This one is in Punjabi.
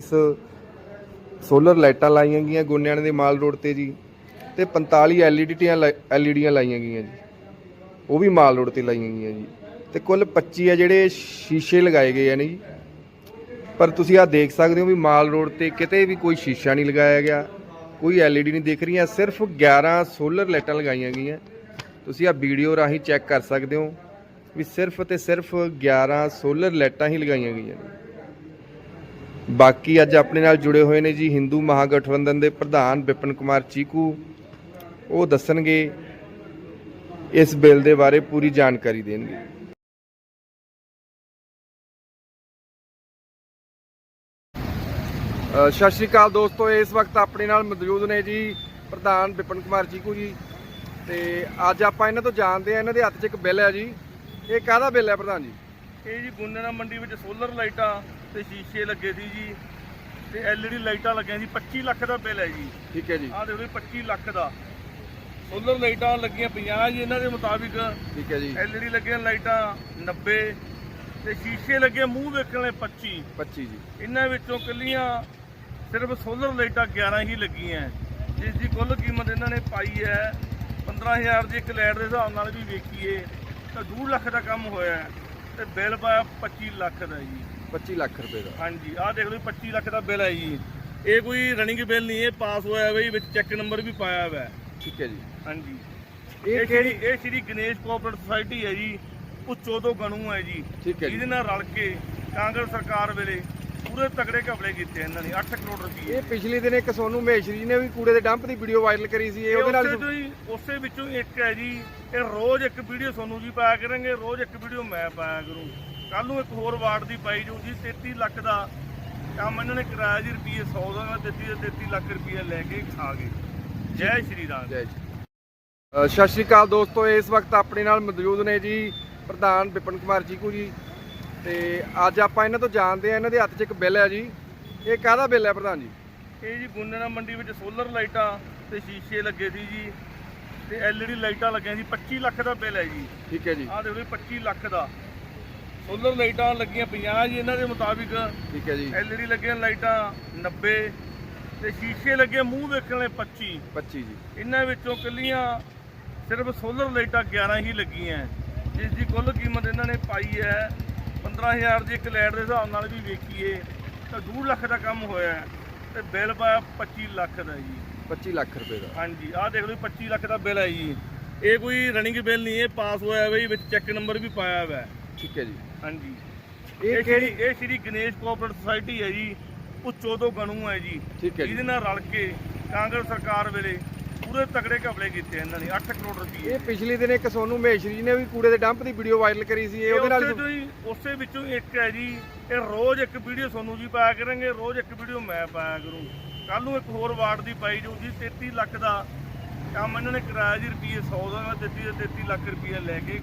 ਇਸ ਸੋਲਰ ਲਾਈਟਾਂ ਲਾਈਆਂ ਗਈਆਂ ਗੋਨਿਆਣੇ ਦੇ ਮਾਲ ਰੋਡ ਤੇ ਜੀ ਤੇ 45 ਐਲਈਡੀ ਟੀਆਂ ਐਲਈਡੀਆਂ ਲਾਈਆਂ ਗਈਆਂ ਜੀ। ਉਹ ਵੀ ਮਾਲ ਰੋਡ ਤੇ ਲਾਈਆਂ ਗਈਆਂ ਜੀ। ਤੇ ਕੁੱਲ 25 ਆ ਜਿਹੜੇ ਸ਼ੀਸ਼ੇ ਲਗਾਏ ਗਏ ਆ ਨੇ ਜੀ। ਪਰ ਤੁਸੀਂ ਆ ਦੇਖ ਸਕਦੇ ਹੋ ਵੀ ਮਾਲ ਰੋਡ ਤੇ ਕਿਤੇ ਵੀ ਕੋਈ ਸ਼ੀਸ਼ਾ ਨਹੀਂ ਲਗਾਇਆ ਗਿਆ, ਕੋਈ ਐਲਈਡੀ ਨਹੀਂ ਦਿਖ ਰਹੀਆਂ, ਸਿਰਫ 11 ਸੋਲਰ ਲਾਈਟਾਂ ਲਗਾਈਆਂ ਗਈਆਂ। ਤੁਸੀਂ ਆ ਵੀਡੀਓ ਰਾਹੀਂ ਚੈੱਕ ਕਰ ਸਕਦੇ ਹੋ ਵੀ ਸਿਰਫ ਤੇ ਸਿਰਫ 11 ਸੋਲਰ ਲਾਈਟਾਂ ਹੀ ਲਗਾਈਆਂ ਗਈਆਂ ਨੇ। ਬਾਕੀ ਅੱਜ ਆਪਣੇ ਨਾਲ ਜੁੜੇ ਹੋਏ ਨੇ ਜੀ ਹਿੰਦੂ ਮਹਾਗਠਬੰਧਨ ਦੇ ਪ੍ਰਧਾਨ ਵਿਪਨ ਕੁਮਾਰ ਚੀਕੂ। ਉਹ ਦੱਸਣਗੇ, ਇਸ ਬਿੱਲ ਦੇ ਬਾਰੇ ਪੂਰੀ ਜਾਣਕਾਰੀ ਦੇਣਗੇ। ਸਤਿ ਸ਼੍ਰੀ ਅਕਾਲ ਦੋਸਤੋ, ਇਸ ਵਕਤ ਆਪਣੇ ਨਾਲ ਮੌਜੂਦ ਨੇ ਜੀ ਪ੍ਰਧਾਨ ਵਿਪਨ ਕੁਮਾਰ ਚੀਕੂ ਜੀ। ਤੇ ਅੱਜ ਆਪਾਂ ਇਹਨਾਂ ਤੋਂ ਜਾਣਦੇ ਆ ਇਹਨਾਂ ਦੇ ਹੱਥ 'ਚ ਇੱਕ ਬਿੱਲ ਹੈ ਜੀ। ਇਹ ਕਾਹਦਾ ਬਿੱਲ ਹੈ ਪ੍ਰਧਾਨ ਜੀ? ਇਹ ਜੀ ਗੁੰਨਣਾ ਮੰਡੀ ਵਿੱਚ ਸੋਲਰ ਲਾਈਟਾਂ ਤੇ ਸ਼ੀਸ਼ੇ ਲੱਗੇ ਸੀ ਜੀ ਤੇ ਐਲਈਡੀ ਲਾਈਟਾਂ ਲੱਗੀਆਂ ਸੀ 25 ਲੱਖ ਦਾ ਬਿੱਲ ਹੈ ਜੀ। ਠੀਕ ਹੈ ਜੀ। ਆਹ ਦੇਖੋ ਜੀ 25 ਲੱਖ ਦਾ। ਸੋਲਰ ਲਾਈਟਾਂ ਲੱਗੀਆਂ 50 ਜੀ ਇਹਨਾਂ ਦੇ ਮੁਤਾਬਿਕ। ਠੀਕ ਹੈ ਜੀ। ਐਲਈਡੀ ਲੱਗੀਆਂ ਲਾਈਟਾਂ 90 ਤੇ ਸ਼ੀਸ਼ੇ ਲੱਗੇ ਮੂੰਹ ਵੇਖਣ ਵਾਲੇ 25 25 ਜੀ। ਇਹਨਾਂ ਵਿੱਚੋਂ ਕੱਲੀਆਂ ਸਿਰਫ ਸੋਲਰ ਲਾਈਟਾਂ 11 ਹੀ ਲੱਗੀਆਂ ਜਿਸ ਦੀ ਕੁੱਲ ਕੀਮਤ ਇਹਨਾਂ ਨੇ ਪਾਈ ਹੈ 15000 ਦੀ ਇੱਕ ਲਾਈਟ ਦੇ ਹਿਸਾਬ ਨਾਲ ਵੀ ਵੇਖੀਏ ਤਾਂ 2 ਲੱਖ ਦਾ ਕੰਮ ਹੋਇਆ ਤੇ ਬਿੱਲ ਪਾਇਆ 25 ਲੱਖ ਦਾ ਜੀ। 25 ਲੱਖ ਰੁਪਏ ਦਾ। ਹਾਂਜੀ ਆਹ ਦੇਖ ਲਓ ਜੀ 25 ਲੱਖ ਦਾ ਬਿੱਲ ਹੈ ਜੀ। ਇਹ ਕੋਈ ਰਨਿੰਗ ਬਿੱਲ ਨਹੀਂ ਇਹ ਪਾਸ ਹੋਇਆ ਹੋਇਆ ਜੀ ਵਿੱਚ ਚੈੱਕ ਨੰਬਰ ਵੀ ਪਾਇਆ ਹੋਇਆ ਹੈ ਠੀਕ ਹੈ ਜੀ। ਹਾਂਜੀ। ਇਹ ਇਹ ਕਿਹੜੀ ਕਿਹੜੀ ਇਹ ਸ਼੍ਰੀ ਗਣੇਸ਼ ਕੋਆਪਰੇਟਿਵ ਸੁਸਾਇਟੀ ਹੈ ਜੀ ਉੱਚੋ ਤੋਂ ਗਣੂ ਹੈ ਜੀ। ਠੀਕ ਹੈ ਜੀ। ਇਹਦੇ ਨਾਲ ਰਲ ਕੇ ਕਾਂਗਰਸ ਸਰਕਾਰ ਵੇਲੇ ਪੂਰੇ ਤਗੜੇ ਘਪਲੇ ਕੀਤੇ ਇਹਨਾਂ ਨੇ 8 ਕਰੋੜ ਰੁਪਏ। ਇਹ ਪਿਛਲੇ ਦਿਨ ਇੱਕ ਸੋਨੂ ਮਹੇਸ਼ਰੀ ਨੇ ਵੀ ਕੂੜੇ ਦੇ ਡੰਪ ਦੀ ਵੀਡੀਓ ਵਾਇਰਲ ਕਰੀ ਸੀ ਇਹ ਉਹਦੇ ਨਾਲ ਹੀ ਉਸੇ ਵਿੱਚੋਂ ਇੱਕ ਹੈ ਜੀ ਇਹ ਰੋਜ਼ ਇੱਕ ਵੀਡੀਓ ਸੋਨੂੰ ਜੀ ਪਾਇਆ ਕਰਾਂਗੇ ਰੋਜ਼ ਇੱਕ ਵੀਡੀਓ ਮੈਂ ਪਾਇਆ ਕਰੂੰ। ਕੱਲ ਨੂੰ ਇੱਕ ਹੋਰ ਵਾਰਡ ਦੀ ਪਾਈ ਜਾਊ ਜੀ 33 ਲੱਖ ਦਾ। ਕੰਮ ਇਹਨਾਂ ਨੇ ਕਰਾਇਆ ਜੀ ਰੁਪਏ 100 ਦਾ ਮੈਂ ਦਿੱਤੀ ਤੇ 33 ਲੱਖ ਰੁਪਏ ਲੈ ਕੇ ਖਾ ਗਏ ਜੈ। ਸ਼੍ਰੀ ਰਾਮ। ਜੈ ਜੀ। ਸਤਿ ਸ਼੍ਰੀ ਅਕਾਲ ਦੋਸਤੋ ਇਸ ਵਕਤ ਆਪਣੇ ਨਾਲ ਮੌਜੂਦ ਨੇ ਜੀ ਪ੍ਰਧਾਨ ਵਿਪਨ ਕੁਮਾਰ ਚੀਕੂ ਜੀ। ਤੇ ਅੱਜ ਆਪਾਂ ਇਹਨਾਂ ਤੋਂ ਜਾਣਦੇ ਆ ਇਹਨਾਂ ਦੇ ਹੱਥ 'ਚ ਇੱਕ ਬਿੱਲ ਹੈ ਜੀ। ਇਹ ਕਾਹਦਾ ਬਿੱਲ ਹੈ ਪ੍ਰਧਾਨ ਜੀ? ਇਹ ਜੀ ਗੁੰਨਣਾ ਮੰਡੀ ਵਿੱਚ ਸੋਲਰ ਲਾਈਟਾਂ ਤੇ ਸ਼ੀਸ਼ੇ ਲੱਗੇ ਸੀ ਜੀ। ਤੇ ਐਲਈਡੀ ਲਾਈਟਾਂ ਲੱਗੀਆਂ ਸੀ 25 ਲੱਖ ਦਾ ਬਿੱਲ ਹੈ ਜੀ। ਠੀਕ ਹੈ ਜੀ। ਆਹ ਦੇਖੋ ਜੀ 25 ਲੱਖ ਦਾ। ਸੋਲਰ ਲਾਈਟਾਂ ਲੱਗੀਆਂ 50 ਜੀ ਇਹਨਾਂ ਦੇ ਮੁਤਾਬਿਕ ਠੀਕ ਹੈ ਜੀ। ਐਲਈਡੀ ਲੱਗੀਆਂ ਲਾਈਟਾਂ 90 ਤੇ ਸ਼ੀਸ਼ੇ ਲੱਗੇ ਮੂੰਹ ਵੇਖਣ ਵਾਲੇ 25 25 ਜੀ। ਇਹਨਾਂ ਵਿੱਚੋਂ ਕੱਲੀਆਂ ਸਿਰਫ ਸੋਲਰ ਲਾਈਟਾਂ 11 ਹੀ ਲੱਗੀਆਂ। ਜਿਸ ਦੀ ਕੁੱਲ ਕੀਮਤ ਇਹਨਾਂ ਨੇ ਪਾਈ ਹੈ 15000 ਦੀ ਇੱਕ ਲਾਈਟ ਦੇ ਹਿਸਾਬ ਨਾਲ ਵੀ ਵੇਖੀਏ ਤਾਂ 2 ਲੱਖ ਦਾ ਕੰਮ ਹੋਇਆ ਤੇ ਬਿੱਲ ਪਾਇਆ 25 ਲੱਖ ਦਾ ਜੀ। 25 ਲੱਖ ਰੁਪਏ ਦਾ। ਹਾਂਜੀ ਆਹ ਦੇਖ ਲਓ ਜੀ 25 ਲੱਖ ਦਾ ਬਿੱਲ ਹੈ ਜੀ। ਇਹ ਕੋਈ ਰਨਿੰਗ ਬਿੱਲ ਨਹੀਂ ਇਹ ਪਾਸ ਹੋਇਆ ਹੋਇਆ ਜੀ ਵਿੱਚ ਚੈੱਕ ਨੰਬਰ ਵੀ ਪਾਇਆ ਹੋਇਆ ਹੈ ਠੀਕ ਹੈ ਜੀ। ਹਾਂਜੀ। ਇਹ ਕਿਹੜੀ ਇਹ ਸ਼੍ਰੀ ਗਣੇਸ਼ ਕੋਆਪਰੇਟਿਵ ਸੁਸਾਇਟੀ ਹੈ ਜੀ। ਉੱਚੋ ਤੋਂ ਗਣੂ ਹੈ ਜੀ। ਠੀਕ ਹੈ ਜੀ। ਇਹਦੇ ਨਾਲ ਰਲ ਕੇ ਕਾਂਗਰਸ ਸਰਕਾਰ ਵੇਲੇ ਪੂਰੇ ਤਗੜੇ ਘਪਲੇ ਕੀਤੇ ਇਹਨਾਂ ਨੇ 8 ਕਰੋੜ ਰੁਪਏ। ਇਹ ਪਿਛਲੇ ਦਿਨ ਇੱਕ ਸੋਨੂ ਮਹੇਸ਼ਰੀ ਜੀ ਨੇ ਵੀ ਕੂੜੇ ਦੇ ਡੰਪ ਦੀ ਵੀਡੀਓ ਵਾਇਰਲ ਕਰੀ ਸੀ ਇਹ ਉਹਦੇ ਨਾਲ ਉਸੇ ਤੋਂ ਹੀ ਉਸੇ ਵਿੱਚੋਂ ਇੱਕ ਹੈ ਜੀ। ਇਹ ਰੋਜ਼ ਇੱਕ ਵੀਡੀਓ ਤੁਹਾਨੂੰ ਜੀ ਪਾਇਆ ਕਰਾਂਗੇ ਰੋਜ਼ ਇੱਕ ਵੀਡੀਓ ਮੈਂ ਪਾਇਆ ਕਰੂੰ। ਕੱਲ ਨੂੰ ਇੱਕ ਹੋਰ ਵਾਰਡ ਦੀ ਪਾਈ ਜਾਊ ਜੀ 33 ਲੱਖ ਦਾ। ਕੰਮ ਇਹਨਾਂ ਨੇ ਕਰਾਇਆ ਜੀ ਰੁਪਏ 100 ਦਾ ਮੈਂ ਦਿੱਤੀ ਤੇ 33 ਲੱਖ ਰੁਪਏ ਲੈ ਕੇ।